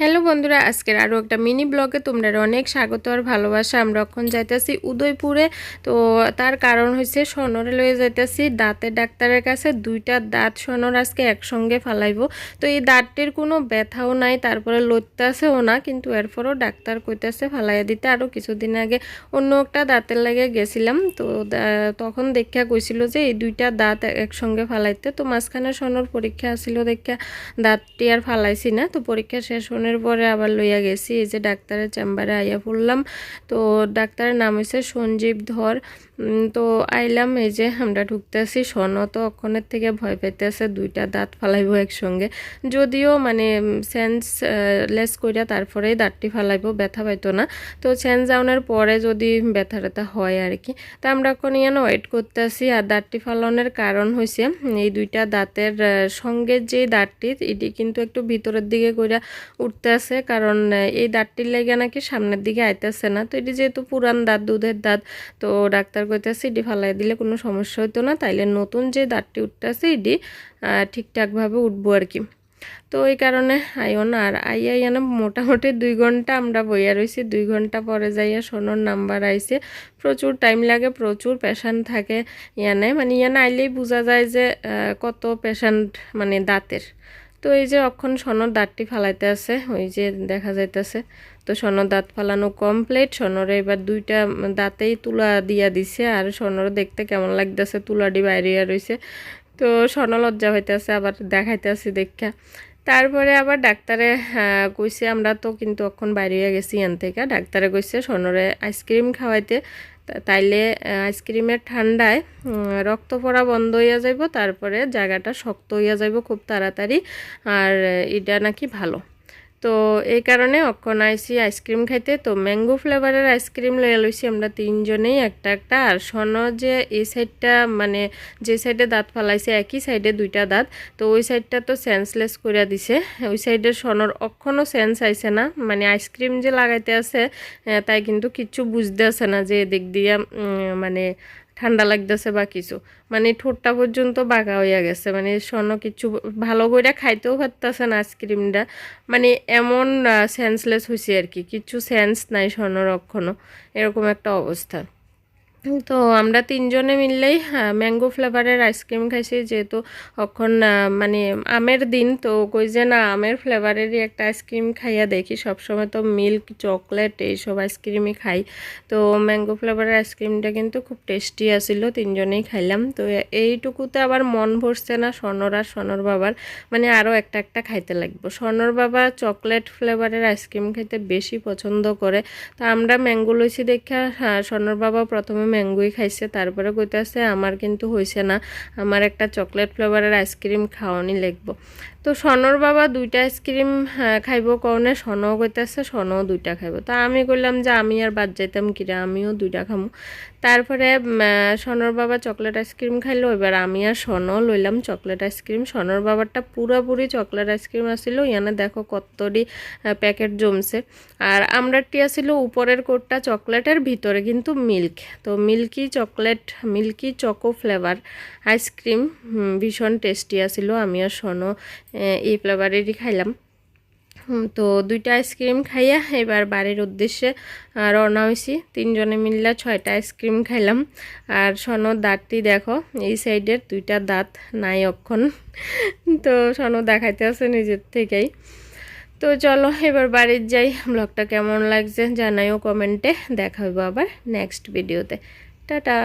Hello বন্ধুরা, আজকের আরও একটা মিনি ব্লগে তোমরা অনেক স্বাগত আর ভালোবাসা। আমরা এখন যাইতেছি উদয়পুরে। তো তার কারণ হয়েছে সনরে লয়ে যাইতেছি দাঁতের ডাক্তারের কাছে। দুইটা দাঁত সনর আজকে একসঙ্গে ফালাইব। তো এই দাঁতটির কোনো ব্যথাও নাই, তারপরে লইতেছেও না, কিন্তু এরপরও ডাক্তার কইতেছে ফালাইয়া দিতে। আরও কিছুদিন আগে অন্য একটা দাঁতের লাগে গেছিলাম। তো তখন দেখা কইছিল যে এই দুইটা দাঁত একসঙ্গে ফালাইতে। তো মাঝখানে সনর পরীক্ষা আসছিল দেখা দাঁতটি আর ফালাইছি না। তো পরীক্ষা শেষ হওয়ার পরে আবার লইয়া গেছি, এই যে ডাক্তারের চেম্বারে আইয়া পড়লাম। তো ডাক্তারের নাম হয়েছে সঞ্জীব ধর। তো আইলাম, এই যে আমরা ঢুকতেছি সন তো, অক্ষণের থেকে ভয় পাইতেছে, দুইটা দাঁত ফালাইব একসঙ্গে। যদিও মানে সেন্স লেস কইরা তারপরেই দাঁতটি ফালাইব, ব্যথা পাইতো না। তো সেন্স যাওয়ার পরে যদি ব্যথা ব্যথা হয় আর কি তা আমরা এখন ইয়ানো ওয়েট করতেছি, আর দাঁতটি ফালানোর কারণ হয়েছে এই দুইটা দাঁতের সঙ্গে যে দাঁতটি, এটি কিন্তু একটু ভিতরের দিকে কইরা উঠতে আছে, কারণ এই দাঁতটির লেগে নাকি সামনের দিকে আইতেছে না। তো এটি যেহেতু পুরান দাঁত, দুধের দাঁত, তো ডাক্তার কইতেছে এটি ফালাই দিলে কোনো সমস্যা হতো না। তাইলে নতুন যে দাঁতটি উঠতে উঠতেছে এটি ঠিকঠাকভাবে উঠবো আর কি। তো ওই কারণে আইও না আর আইয়া ইয়ানা মোটামুটি দুই ঘণ্টা আমরা বইয়া রয়েছি দুই ঘণ্টা পরে যাইয়া সোনোর নাম্বার আইছে। প্রচুর টাইম লাগে, প্রচুর পেশেন্ট থাকে ইয়ানে। মানে ইয়ানে আইলেই বোঝা যায় যে কত পেশেন্ট মানে দাঁতের। তো এই যে অক্ষণ সনর দাঁতটি ফালাইতে আছে, ওই যে দেখা যাইতেছে। তো সনর দাঁত ফালানো কমপ্লিট সনরে এবার দুইটা দাঁতেই তুলা দিয়া দিছে, আর সনর দেখতে কেমন লাগতেছে, তুলাটি বাইরে রয়েছে তো সন লজ্জা হইতেছে, আবার দেখাইতেছি দেখা তারপরে আবার ডাক্তারে কইছে, আমরা তো কিন্তু অক্ষণ বাইরে গেছি এন থেকে। ডাক্তারে কইছে সনরে আইসক্রিম খাওয়াইতে তাইলে আইসক্রিমের ঠান্ডায় রক্ত পড়া বন্ধ হইয়া যাইব, তারপরে জায়গাটা শক্ত হইয়া যাইব খুব তাড়াতাড়ি, আর এটা নাকি ভালো। তো এই কারণে অক্ষণ আইসি আইসক্রিম খাইতে। তো ম্যাঙ্গো ফ্লেভারের আইসক্রিম লইয়া লইছি আমরা তিনজনেই একটা একটা। আর শোন যে এই সাইডটা মানে যে সাইডে দাঁত ফালাইছে, একই সাইডে দুইটা দাঁত। তো ওই সাইডটা তো সেন্সলেস করে দিছে। ওই সাইডের সনর অক্ষণও সেন্স আইছে না। মানে আইসক্রিম যে লাগাইতে আছে তাই কিন্তু কিচ্ছু বুঝতে আছে না যে এদিক দিয়ে মানে ঠান্ডা লাগতেছে বা কিছু। মানে ঠোঁটটা পর্যন্ত বাঁকা হইয়া গেছে। মানে স্বর্ণ কিছু ভালো করে খাইতেও পারতেছে না আইসক্রিমটা। মানে এমন সেন্সলেস হয়েছে আর কি। কিছু সেন্স নাই স্বর্ণর এরকম একটা অবস্থা। তো আমরা তিনজনে মিললেই ম্যাঙ্গো ফ্লেভারের আইসক্রিম খাইছি। যেহেতু এখন মানে আমের দিন, তো কই যে না, আমের ফ্লেভারেরই একটা আইসক্রিম খাইয়া দেখি। সবসময় তো মিল্ক চকলেট এইসব আইসক্রিমই খাই। তো ম্যাঙ্গো ফ্লেভারের আইসক্রিমটা কিন্তু খুব টেস্টি আছিল, তিনজনেই খাইলাম। তো এইটুকুতে আবার মন ভরছে না স্বর্ণর আর স্বর্ণর বাবার। মানে আরও একটা একটা খাইতে লাগবো। স্বর্ণর বাবা চকলেট ফ্লেভারের আইসক্রিম খেতে বেশি পছন্দ করে। তো আমরা ম্যাঙ্গো লইছি দেখা হ্যাঁ স্বর্ণর বাবা প্রথমে ম্যাঙ্গোই খাইছে, তারপরে কইতাছে, আমার কিন্তু হয়েছে না, আমার একটা চকলেট ফ্লেভারের আইসক্রিম খাওয়ানি লাগবো। তো সনর বাবা দুইটা আইসক্রিম খাইব কওনে, সনও কইতাছে, সনও দুইটা খাইব। তা আমি করলাম যে আমি আর বাদ যাইতাম কিরা, আমিও দুইটা খামু। তারপরে সনর বাবা চকলেট আইসক্রিম খাইলো, এবার আমি আর সনও লইলাম চকলেট আইসক্রিম। সনর বাবারটা পুরোপুরি চকলেট আইসক্রিম আসিল, ইয়ানে দেখো কতটি প্যাকেট জমছে। আর আমরাটি আসিল উপরের কোটটা চকলেটের ভিতরে কিন্তু মিল্ক। তো milky chocolate, milky choco flavour ice cream ভীষণ টেস্টি আসিল, আমি আর সনও এই ফ্লেভারেরই খাইলাম। তো দুইটা আইসক্রিম খাইয়া এবার বাড়ির উদ্দেশ্যে রওনা হয়েছি তিনজনে মিললে ছয়টা আইসক্রিম খাইলাম। আর সনো দাঁতটি দেখো, এই সাইডের দুইটা দাঁত নাই অক্ষণ। তো সনো দেখাইতে আছে নিজের থেকেই। তো চলো, এবার বাড়ির যাই। ব্লগটা কেমন লাগছে জানাইও কমেন্টে। দেখা হইব আবার নেক্সট ভিডিওতে টাটা!